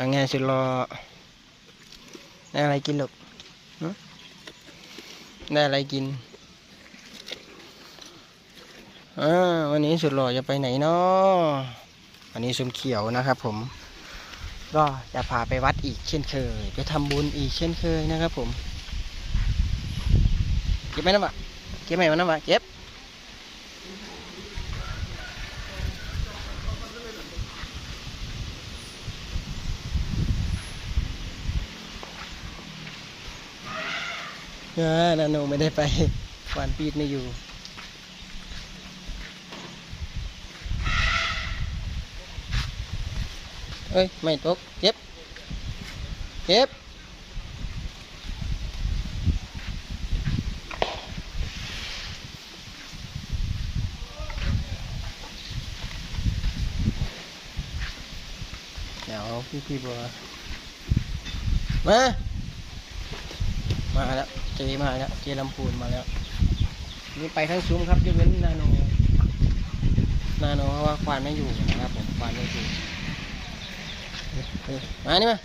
ว่าไงสุดรอได้อะไรกินลูกได้อะไรกินอ่าวันนี้สุดหล่อจะไปไหนเนาะวันนี้สมเขียวนะครับผม ก็จะพาไปวัดอีกเช่นเคย ไปทำบุญอีกเช่นเคยนะครับผม เก็บไหมน้ำวะเก็บไหมวะน้ำวะเก็บ นาโนไม่ได้ไปฟานปีดไม่อยู่เอ้ย ไม่ตก เก็บ เก็บ เดี๋ยวพี่พี่บัวมา มาแล้ว เจมาแล้วเจลำพูนมาแล้ว นี่ไปทั้งซุ้มครับยกเว้นนาโนนาโนเพราะว่าควานไม่อยู่นะครับผมควานไม่อยู่มานี่มา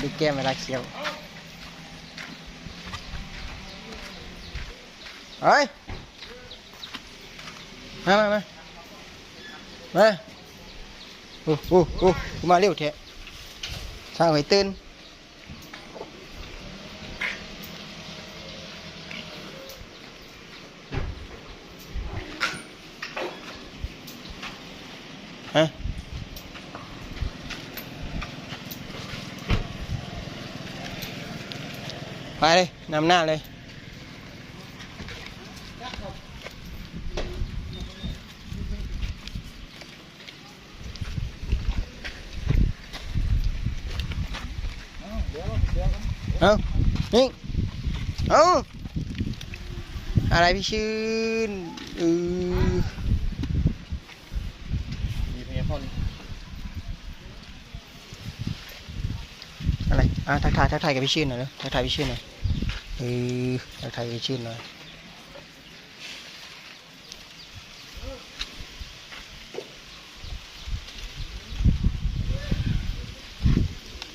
ดูแก้มเวลาเคี้ยวเฮ้ยมามามามาโอ้โอ้โอ้มาเร็วเถอะสร้างไว้ตื่น ไปเลยนำหน้าเลยเอานี่เอาอะไรพี่ชื่นอือมีพยาพนอะไร อะทักทายทักทายกับพี่ชื่นหน่อยเนอะทักทายพี่ชื่นหน่อย เออทักทยชื่นหน่อย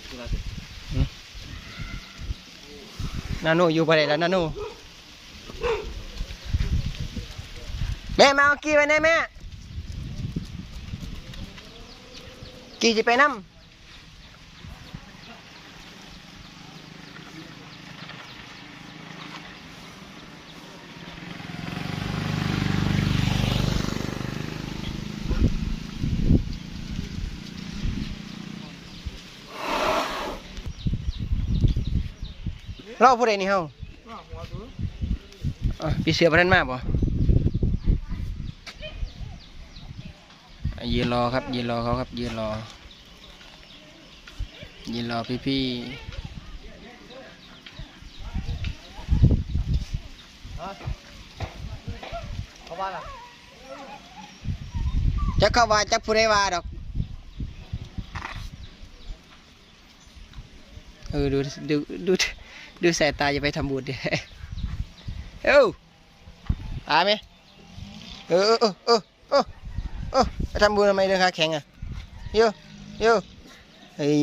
คือเรานาโนอยู่ประเดี๋ยวแล้วนาโนแม่มาเอากี้ไปแน่แม่ กี้จะไปน้ำ รอผู้ใดนี่เฮาอะพี่เสือพันมาบ่อะยืนรอครับยืนรอเขาครับยืนรอยืนรอพี่พี่เขาว่าล่ะๆจักเข้าว่าจักผู้ใดว่าดอกเออดูดูดู ดูสายตาอย่าไปทำบุญดิเอ้าตายไหมเออเออเออเออเออไปทำบุญทำไมเดินขาแข็งอะโยโยเฮ้ย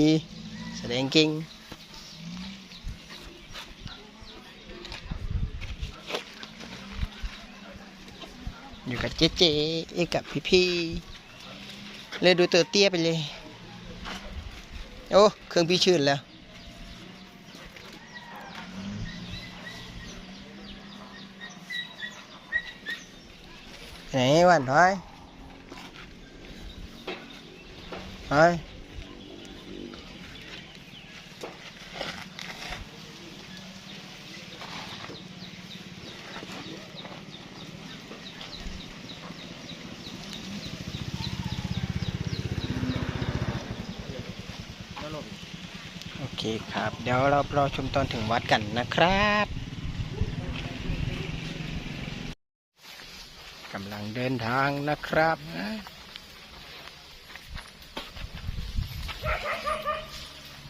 แสดงเก่งอยู่กับเจ๊เจ๊กับพี่พี่เลยดูเตัวเตี้ยไปเลย โอ้ เครื่องพี่ชื่นแล้ว ไหนวันถอยถอยโอเคครับ เดี๋ยวเรารอชมตอนถึงวัดกันนะครับ กำลังเดินทางนะครับ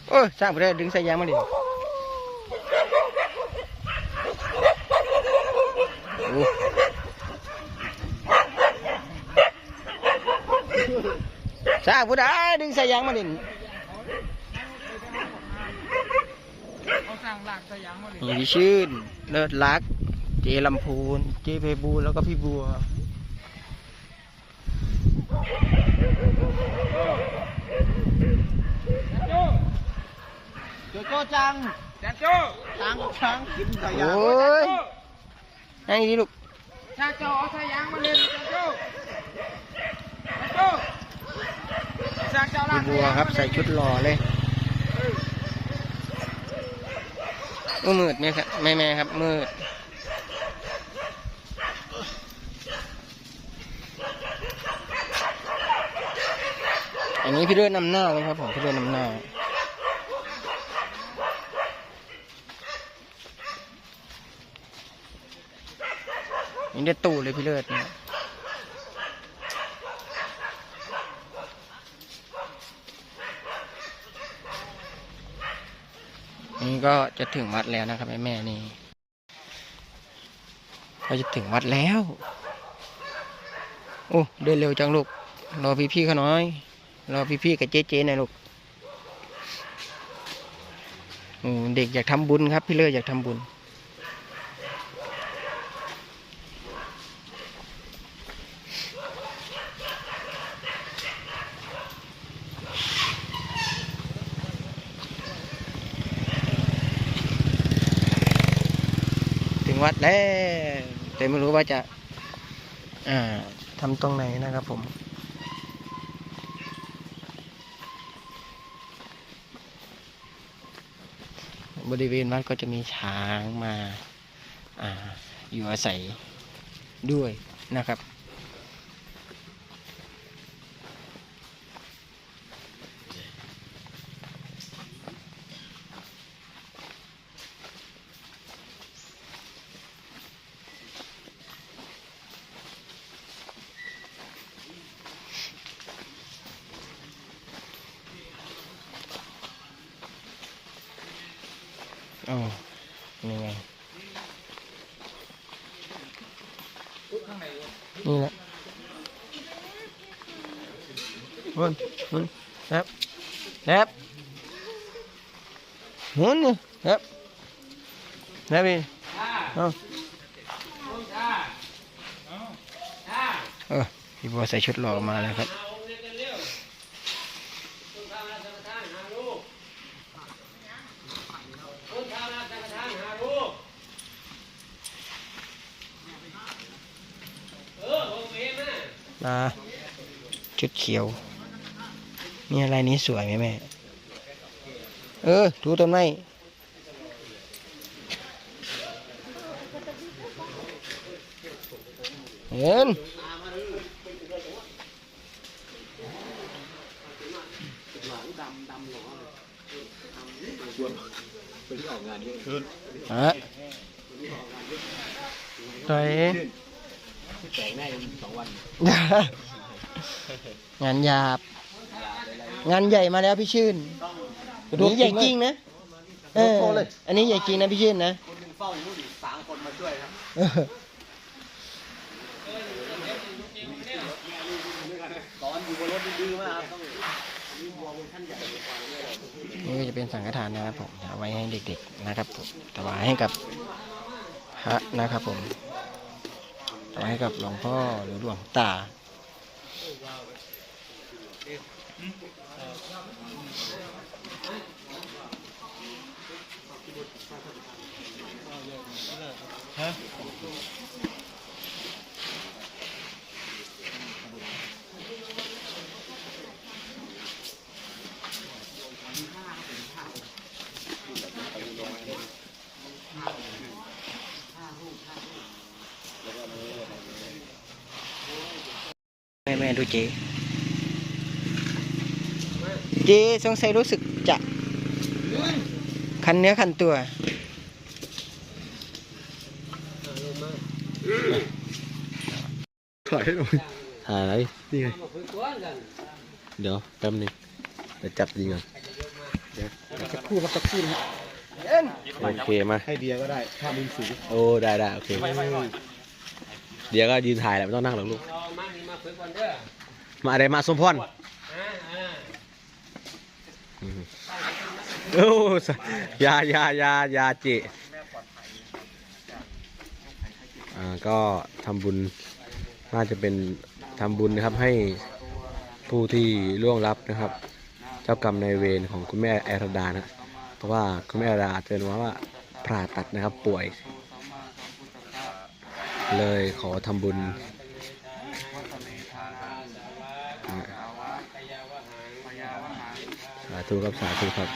โอ้ยสร้างไปได้ดึงสายยางมาดิโอ้สร้างผู้ใดดึงสายยางมาดินเขาสั่งหลักสยามมาเลยมีพี่ชื่นเลิศรักเจลำพูน เจเพบูลแล้วก็พี่บัว โจโจจังจังโจจังจังกินสยามโอ้ยนั่งดีลูกจังโจ้เอาสยามมาเลยจังโจ้จังโจจังโจลากบัวครับใส่ชุดหล่อเลยโอ้มืดไหมครับแม่แม่ครับมืด อันนี้พี่เลือดนำหน้าเลยครับผมพี่เลือดนำหน้า นี่ได้ตู้เลยพี่เลิศนี่นี่ก็จะถึงวัดแล้วนะครับแม่แม่นี่ก็จะถึงวัดแล้ว โอ้ เดินเร็วจังลูก รอพี่พี่เขาน้อย รอพี่พี่ๆกับเจ๊เจ๊หน่อยลูกโอ้เด็กอยากทำบุญครับ พี่เลิศอยากทำบุญถึงวัดแล้วแต่ไม่รู้ว่าจะอ่าทำตรงไหนนะครับผม บริเวณวัดก็จะมีช้างมาอาอยู่อาศัยด้วยนะครับ นี่แหละหมุนหมุนแอบแอบหมุนนี่แอบแอบอีเอาเออพี่บัวใส่ชุดหล่อมาแล้วครับ มาชุดเขียวมีอะไรนี้สวยไหมแม่ เออ ดูต้นไม้เห็นฮะไหน งานหยาบ งานใหญ่มาแล้วพี่ชื่นอันนี้ใหญ่จริงนะเอออันนี้ใหญ่จริงนะพี่ชื่นนะคนหนึ่งเฝ้าอยู่ดิสามคนมาช่วยครับเออตอนอยู่บนรถดื้อมากครับต้องนี่ก็จะเป็นสังฆทานนะครับผมเอาไว้ให้เด็กๆนะครับผมถวายให้กับพระนะครับผม เอาให้กับหลวงพ่อหรือหลวงตาฮะ ดูเจ เจสงสัยรู้สึกจะคันเนื้อคันตัวถ่ายให้หน่อยถ่ายอะไรนี่ไง เดี๋ยวแป๊บนึงเดี๋ยวจับยิงก่อนสักครู่ครับสักครู่นะโอเคมา ให้เดียก็ได้ถ้ามุมสูงโอ้ได้ได้โอเค เดี๋ยวก็ยืนถ่ายแหละไม่ต้องนั่งหรอกลูก มาอะไรมาสมพรเอืมโอ้สะยายายายาจิอ่าก็ทำบุญน่าจะเป็นทำบุญนะครับให้ผู้ที่ล่วงลับนะครับ เจ้ากรรมนายเวรของคุณแม่แอรดานะเพราะว่าคุณแม่แอรดาเตือนว่าว่าผ่าตัดนะครับป่วย เลยขอทำบุญอ่าสา ธุครับสาธุครับ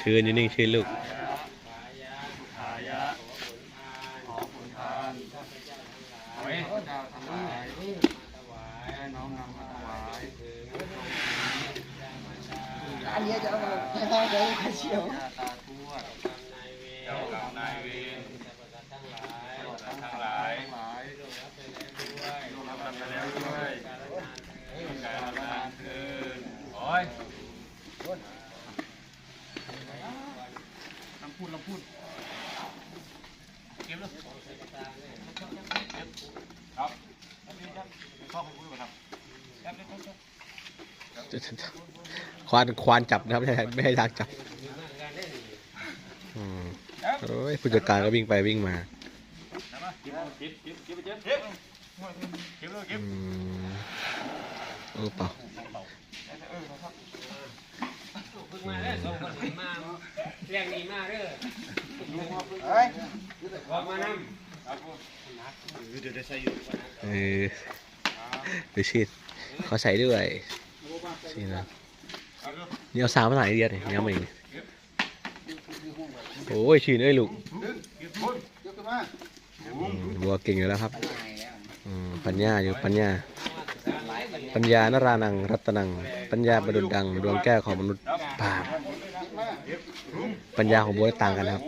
ชื่อนิดนึงชื่อลูกอันนี้จะเอามา ให้พ่อเดี๋ยวเชียว ควานควานจับนะครับไม่ใช่ไม่ให้ทางจับอืมโอ้ยผู้จัดการก็วิ่งไปวิ่งมาอืมโอ้เปล่ามาเด้อส่งคนให้มาเรียงนี้มาเด้อเฮ้ยบอมานำเออดูชีดขาใส่ด้วยชีนะ เนี่เอาสามมาหลายเดียวเนี่ยยังไม่อีกโอ้ยชีนเอ้ยลูกบัวเก่งอยู่แล้วครับปัญญาอยู่ปัญญา ปัญญานรานัง รัตนัง ปัญญาประดุจดัง ดวงแก้วของมนุษย์ป่าปัญญาของบัวต่างกันครับ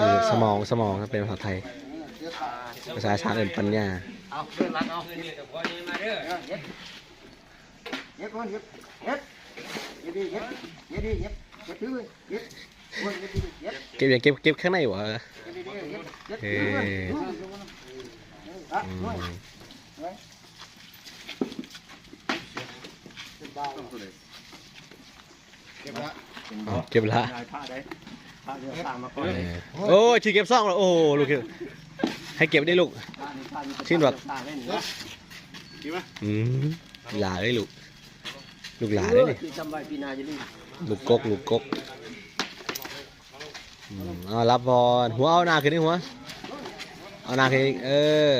คือสมองสมองเป็นภาษาไทย ภาษาชาติเอื่นปัญญาเอาเรื่องรักเอาคืนนี้กับพ่อนี่มาเด้อเย็ดเย็ดก่อนเย็ด เย็ดเย็ดดิเย็ดเย็ดดิเย็ดเย็ดถือเย็ดวนเย็ดดิเย็ดเก็บอย่างเก็บเก็บข้างในวะเย็ดดิเย็ดเย็ดเอถือออะอืด้วยมเก็บละเอาเก็บละผ้าได้ผ้าเรือตามมาก่อเอนอโอ้ชีเก็บซ่องแล้วโอ้ลูกเก็บให้เก็บได้ลูกผ้านี่ผ้านี่ชิ้นแบบผ้าเล่นนะอืมหลาเลยลูก ลูกหลาเลยนี่ที่จำไว้ปีหนาจะรีบลูกกกลูกกกอืมเอารับบอลหัวเอาหน้าขึ้นดิหัว เอาหน้าขึ้นอีกเออ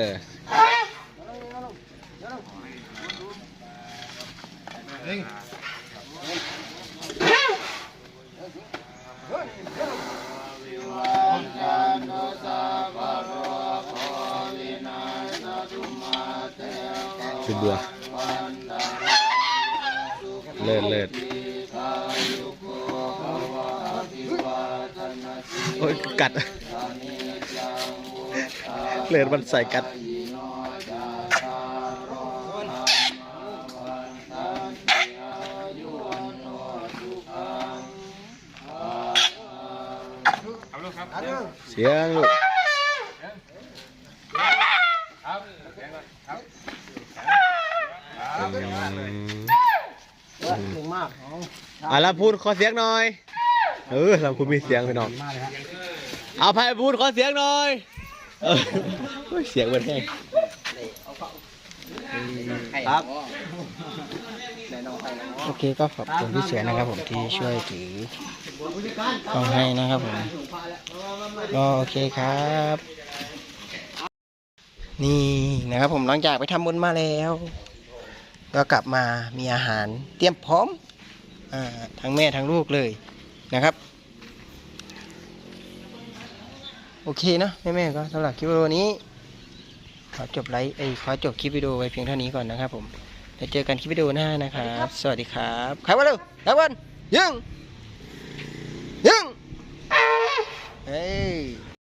ชุดบัว เลิศเลิศโอ้ยกัด เลิศมันใส่กัดเอาลูกครับอันนี้เสียงลูกครับ เสียงก่อนครับอืมเออเก่งมากเอาอะลำพูนขอเสียงหน่อย เออลำพูนมีเสียงพี่น้องมาเลยครับเอาไพ่พูนขอเสียงหน่อยเออโอ้ยเสียงมันแห้งครับโอเคก็ขอบคุณพี่เสือนะครับผมที่ช่วยถือของให้นะครับผมก็โอเคครับ นี่นะครับผมหลังจากไปทำบุญมาแล้ว ก็กลับมามีอาหารเตรียมพร้อมอ่าทั้งแม่ทั้งลูกเลยนะครับ โอเคนะแม่แม่ๆก็สำหรับคลิปวิดีโอนี้ ขอจบไลฟ์เอ้ยขอจบคลิปวิดีโอไว้เพียงเท่านี้ก่อนนะครับผมเดี๋ยวเจอกันคลิปวิดีโอหน้านะครับ สวัสดีครับใครมาเร็วแล้ววันยิงยิงเฮ้ย